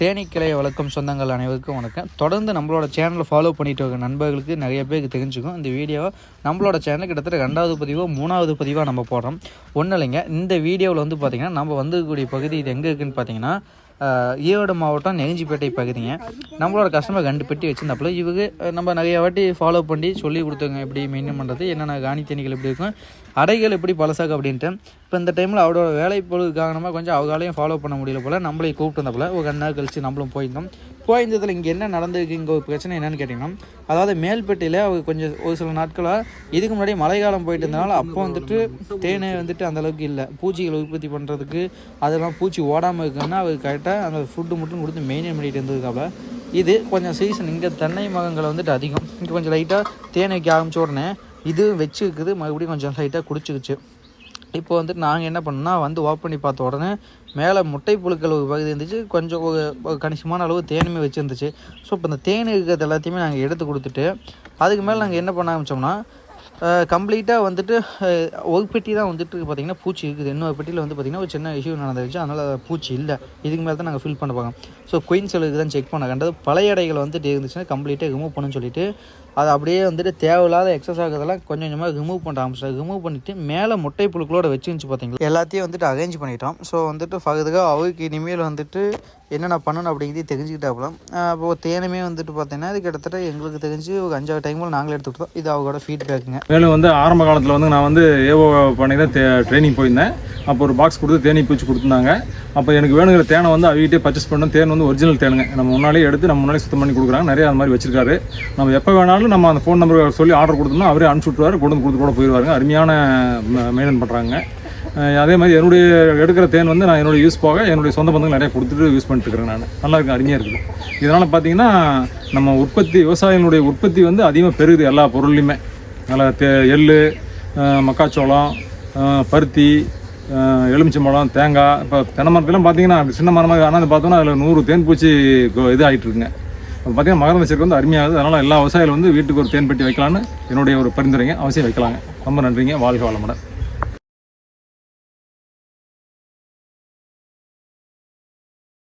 தேனீக்கிளை வளர்க்கும் சொந்தங்கள் அனைவருக்கும் வணக்கம். தொடர்ந்து நம்மளோட சேனலை ஃபாலோ பண்ணிட்டு இருக்க நண்பர்களுக்கு நிறைய பேருக்கு தெரிஞ்சுக்கும். இந்த வீடியோவை நம்மளோட சேனல் கிட்டத்தட்ட ரெண்டாவது பதிவோ மூணாவது பதிவாக நம்ம போடுறோம். ஒன்றும் இல்லைங்க இந்த வீடியோவில் வந்து பார்த்திங்கன்னா நம்ம வந்துக்கூடிய பகுதி இது எங்கே இருக்குதுன்னு பார்த்தீங்கன்னா ஈரோடு மாவட்டம் நெகிஞ்சிப்பேட்டை பகுதிங்க. நம்மளோட கஸ்டமர் கண்டு பெட்டி வச்சிருந்தாப்புல இவங்க நம்ம நிறைய வாட்டி ஃபாலோ பண்ணி சொல்லி கொடுத்தவங்க எப்படி மெயின்டைன் பண்ணுறது என்னென்ன காணி தேனிகள் எப்படி இருக்கும் அடைகள் எப்படி பழசாக்கு அப்படின்ட்டு. இப்போ இந்த டைமில் அவரோட வேலை பொழுது காரணமாக கொஞ்சம் அவங்களாலையும் ஃபாலோ பண்ண முடியல போல் நம்மளையும் கூப்பிட்டு வந்தப்போல ஒரு ரெண்டு நாள் கழிச்சு நம்மளும் போயிருந்தோம். கோயந்தத்தில் இங்கே என்ன நடந்திருக்கு இங்கே ஒரு பிரச்சனை என்னன்னு கேட்டிங்கன்னா அதாவது மேல்பேட்டையில் அவங்க கொஞ்சம் ஒரு சில நாட்களாக இதுக்கு முன்னாடி மழைக்காலம் போயிட்டு இருந்தனால அப்போ வந்துட்டு தேனை வந்துட்டு அந்தளவுக்கு இல்லை. பூச்சிகளை உற்பத்தி பண்ணுறதுக்கு அதெல்லாம் பூச்சி ஓடாமல் இருக்குன்னா அவர் கரெக்டாக அந்த ஃபுட்டு மட்டும் கொடுத்து மெயின்டைன் பண்ணிட்டு இருந்ததுக்காக. இது கொஞ்சம் சீசன் இங்கே தென்னை மகங்களை வந்துட்டு அதிகம். இங்கே கொஞ்சம் லைட்டாக தேன் வைக்க ஆரம்பிச்ச உடனே இது வச்சுருக்குது மறுபடியும் கொஞ்சம் லைட்டாக குடிச்சிக்கிச்சு இப்போ வந்துட்டு நாங்கள் என்ன பண்ணோம்னா வந்து ஓப்பன் பண்ணி பார்த்த உடனே மேலே முட்டை புழுக்கள் ஒரு பகுதி இருந்துச்சு. கொஞ்சம் ஒரு கணிசமான அளவு தேனுமே வச்சுருந்துச்சு. ஸோ இப்போ இந்த தேன் இருக்கிறது எல்லாத்தையுமே நாங்கள் எடுத்து கொடுத்துட்டு அதுக்கு மேலே நாங்கள் என்ன பண்ண ஆரம்பித்தோம்னா கம்ப்ளீட்டாக வந்துட்டு ஒரு பெட்டி தான் வந்துட்டு பார்த்திங்கன்னா பூச்சி இருக்குது. இன்னொரு பெட்டியில் வந்து பார்த்திங்கன்னா ஒரு சின்ன இஷ்யூ நடந்துருச்சு. அதனால் பூச்சி இல்லை. இதுக்கு மேலே தான் நாங்கள் ஃபில் பண்ண பார்க்கோம் ஸோ குயின் செல்லுக்கு தான் செக் பண்ண கண்டது பழைய இடைகள் வந்துட்டு இருந்துச்சுன்னா கம்ப்ளீட்டாக ரிமூவ் பண்ணுன்னு சொல்லிட்டு அதை அப்படியே வந்துட்டு தேவையில்லாத எக்ஸஸ் ஆகிறதெல்லாம் கொஞ்சம் கொஞ்சமாக ரிமூவ் பண்ண ஆரம்பிச்சிட்டோம். ரிமூவ் பண்ணிவிட்டு மேலே முட்டை புழுக்களோட வச்சுருந்துச்சு பார்த்தீங்களா எல்லாத்தையும் வந்துட்டு அரேஞ்ச் பண்ணிட்டோம். ஸோ வந்துட்டு ஃபகுதுக்காக அவருக்கு இனிமேல் வந்துட்டு என்னென்ன பண்ணணும் அப்படிங்கிறதே தெரிஞ்சுக்கிட்டாப்புல. அப்போ தேனுமே வந்துட்டு பார்த்தீங்கன்னா இது கிட்டத்தட்ட எங்களுக்கு தெரிஞ்சு ஒரு அஞ்சாறு டைமில் நாங்களே எடுத்துக்கிட்டோம் இது அவங்களோட ஃபீட்பேக்குங்க மேலும் வந்து ஆரம்ப காலத்தில் வந்து நான் வந்து ஏவோ பண்ணி தான் ட்ரைனிங் போயிருந்தேன். அப்போ ஒரு பாக்ஸ் கொடுத்து தேனி பூச்சி கொடுத்துருந்தாங்க. அப்போ எனக்கு வேணுங்கிற தேனை வந்து அவகிட்டே பர்ச்சேஸ் பண்ண தேன் வந்து ஒரிஜினல் தேனுங்க. நம்ம முன்னாலே எடுத்து நம்ம முன்னாலே சுத்தம் பண்ணி கொடுக்குறாங்க. நிறைய அந்த மாதிரி வச்சிருக்காரு. நம்ம எப்போ வேணாலும் நம்ம அந்த ஃபோன் நம்பர் சொல்லி ஆர்டர் கொடுத்தோம்னா அவரே அனுப்பிச்சு விட்டுருவாரு. கொண்டு வந்து கொடுத்து கூட போயிடுவாருங்க. அருமையான மெயின்டைன் பண்ணுறாங்க அதே மாதிரி என்னுடைய எடுக்கிற தேன் வந்து நான் என்னுடைய யூஸ் போக என்னுடைய சொந்த பந்தங்கள் நிறைய கொடுத்துட்டு யூஸ் பண்ணிட்டு இருக்கிறேன் நான். நல்லா இருக்கு அருமையாக இருக்குது. இதனால் பார்த்தீங்கன்னா நம்ம உற்பத்தி விவசாயிகளுடைய உற்பத்தி வந்து அதிகமாக பெருகுது எல்லா பொருள்லையுமே. நல்லா தே எள் மக்காச்சோளம் பருத்தி எலுமிச்சம்பழம் தேங்காய் இப்போ தென்னை மரத்துலாம் பார்த்தீங்கன்னா சின்ன மரமாக ஆனால் பார்த்தோன்னா அதில் நூறு தேன் பூச்சி இது ஆகிட்டுருக்குங்க பார்த்தீங்கன்னா மகரந்த வந்து அருமையாகுது. அதனால் எல்லா விவசாயிகளும் வந்து வீட்டுக்கு ஒரு தேன் பெட்டி வைக்கலான்னு என்னுடைய ஒரு பரிந்துரைங்க. அவசியம் வைக்கலாங்க. ரொம்ப நன்றிங்க. வாழ்க வளமுடன்.